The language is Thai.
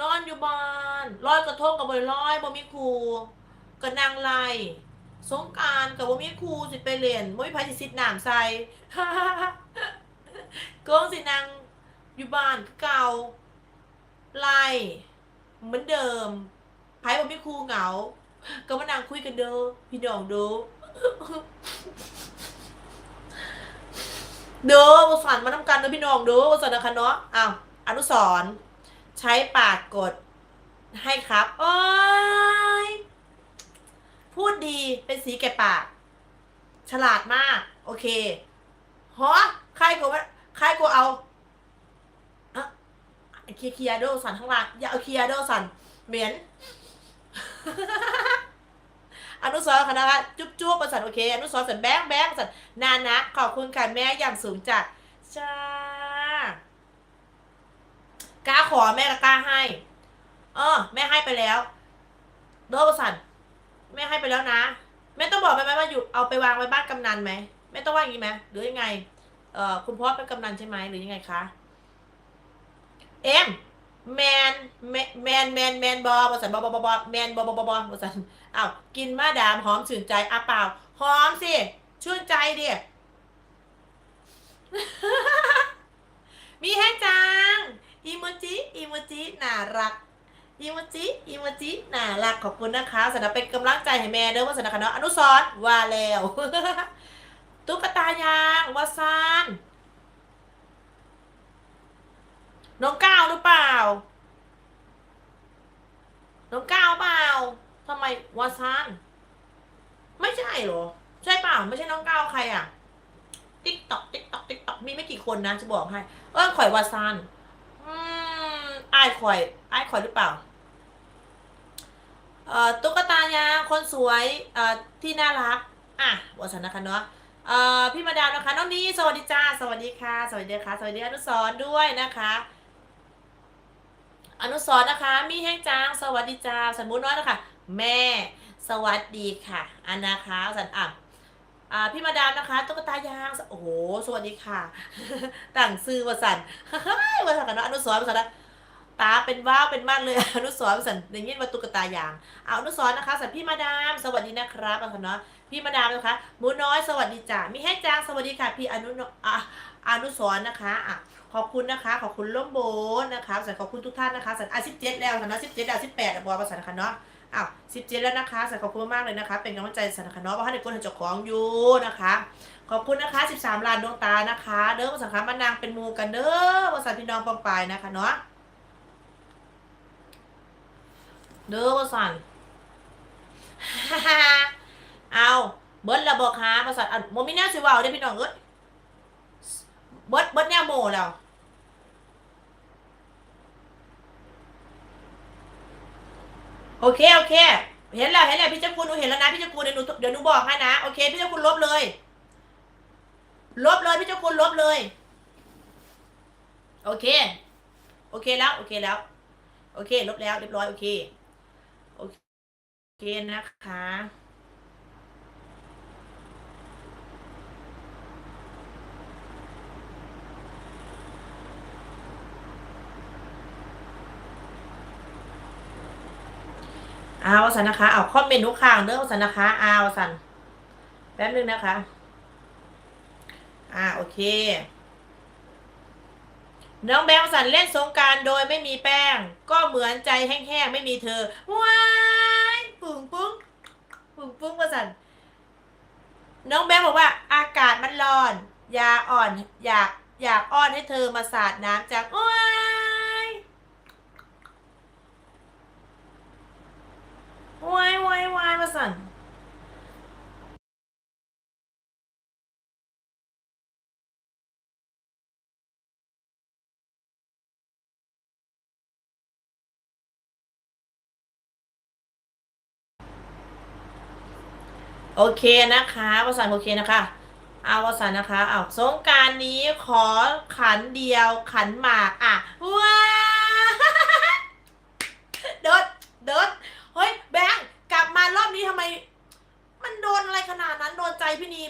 นอนอยู่บ้านลอยกระทงกับบริลอยบ่มีครูก็นางไล่สงการกับบ่มีครูสิไปเรียนบ่มีไผสิสิทธิ์น้ำใส่ก็สินางอยู่บ้านเก่าไล่เหมือนเดิมไผบ่มีครูเหงาก็มานั่งคุยกันเด้อพี่น้องเด้อเด้อวสันมาทำกันเด้อพี่น้องเด้อวสันนะคะเนาะอ้าว อนุสรใช้ปากกดให้ครับ โอ้ย พูดดีเป็นสีแก่ปาก ฉลาดมาก โอเคฮะใครกูใครกูเอาเคียเคลียร์เด้อสันข้างล่างอย่าเอาเคลียร์เด้อสันเหม็นอนุสรณ์คณะจุ๊บจุ๊บประสันโอเค อนุสรสันแบงแบงสันนานะขอบคุณค่ะแม่อย่างสูงจากจ้า กล้าขอแม่ก็กล้าให้เออแม่ให้ไปแล้วเด้อระสันแม่ให้ไปแล้วนะแม่ต้องบอกไปไหมว่าอยู่เอาไปวางไว้บ้านกำนันไหมแม่ต้องว่าอย่างนี้ไหมหรือยังไง เอ่อคุณพ่อเป็นกำนันใช่ไหมหรือยังไงคะเอ็มแมนแมนแมนแมนบอบอสันบอบอบอบแมนบอบอบอบอบอสันอ้าวกินมาดามหอมชื่นใจอะเปล่าหอมสิชื่นใจดิมีแห้งจัง อีโมจิอีโมจิน่ารักอีโมจิอีโมจิน่ารักขอบคุณนะคะสำหรับเป็นกำลังใจให้แม่เด้อว่าสำหรับคณะอนุสรว่าแล้วตุ๊กตายางวาซานน้องก้าวหรือเปล่า น้องก้าวเปล่าทำไมวาซานไม่ใช่หรอ ใช่เปล่าไม่ใช่น้องก้าวใครอะ ติ๊กตอกติ๊กตอกติ๊กตอกมีไม่กี่คนนะจะบอกให้ เออข่อยวาซาน อืมอายข่อยอายข่อยหรือเปล่า เอ่อตุ๊กตายาคนสวยเอ่อที่น่ารัก อะวสันนะคะเนาะเอ่อพี่มาดามนะคะน้องนี้สวัสดีจ้าสวัสดีค่ะ สวัสดีค่ะ สวัสดีอนุสรด้วยนะคะ อนุสรนะคะ มีแห้งจางสวัสดีจ้าสันมุนน้อยนะคะแม่ สวัสดีค่ะอันนะคะสันอะ อ่าพี่มาดามนะคะตุ๊กตายางโอ้โหสวัสดีค่ะ ต่างซื้อวาสันวาสันกันเนาะอนุสรวาสันนะตาเป็นว้าวเป็นมั่นเลยอนุสรวาสันอย่างนี้มาตุ๊กตายางเอาอนุสรนะคะสันพี่มาดามสวัสดีนะครับวาสันเนาะพี่มาดามนะคะหมูน้อยสวัสดีจ้ามีให้จางสวัสดีค่ะ พี่อนุอะอนุสรนะคะอะขอบคุณนะคะ ขอบคุณล่มโบนนะคะสันขอบคุณทุกท่านนะคะสันอะสิบเจ็ดแล้วสันนะสิบเจ็ดแล้วสิบแปดบอลสันนะคะเนาะ อ้าวสิบเจ็ดแล้วนะคะสขอบคุณมากเลยนะคะ เป็นกำลังใจสันนะคะเนาะว่าให้ในคนเจ้าของอยู่นะคะ ขอบคุณนะคะสิบสามล้านดวงตานะคะ เด้อภาษาคำมานางเป็นมูกันเด้อภาษาพี่น้องปองปายนะคะเนาะเด้อภาษาเอาเบิร์ดระบอกหาภาษาอันโมมิน่าสิเว่าได้พี่น้องเอ้ยเบิร์ดเบิร์ดแนวโมแล้ว โอเคโอเค เห็นแล้วเห็นแล้วพี่เจ้าคุณหนูเห็นแล้วนะพี่เจ้าคุณเดี๋ยวหนูเดี๋ยวหนูบอกให้นะโอเคพี่เจ้าคุณลบเลย ลบเลยพี่เจ้าคุณลบเลย โอเค โอเคแล้ว โอเคแล้ว โอเค ลบแล้วเรียบร้อยโอเคโอเคนะคะ อาวสันนะคะเอาคอมเมนต์ทุกข้างเด้อสันนะคะอาวสันแป๊บนึงนะคะ อ่าโอเคน้องแบงค์สันเล่นสงการโดยไม่มีแป้ง ก็เหมือนใจแห้งๆ ไม่มีเธอว้ายปุ้งปุ้งปุ้งปุ้งว่าสันน้องแบงค์บอกว่า อากาศมันร้อนยาอ่อน อยากอยากอ้อนให้เธอมาสาดน้ำจากว้าย วายวายวายมาสั่นโอเคนะคะวสันโอเคนะคะเอาวสันนะคะเอาสงการนี้ขอขันเดียวขันหมากอะว้า เดิดเดิดเฮ้ยแบงค์กลับมารอบนี้ทำไม มันโดนอะไรขนาดนั้นโดนใจ พี่นี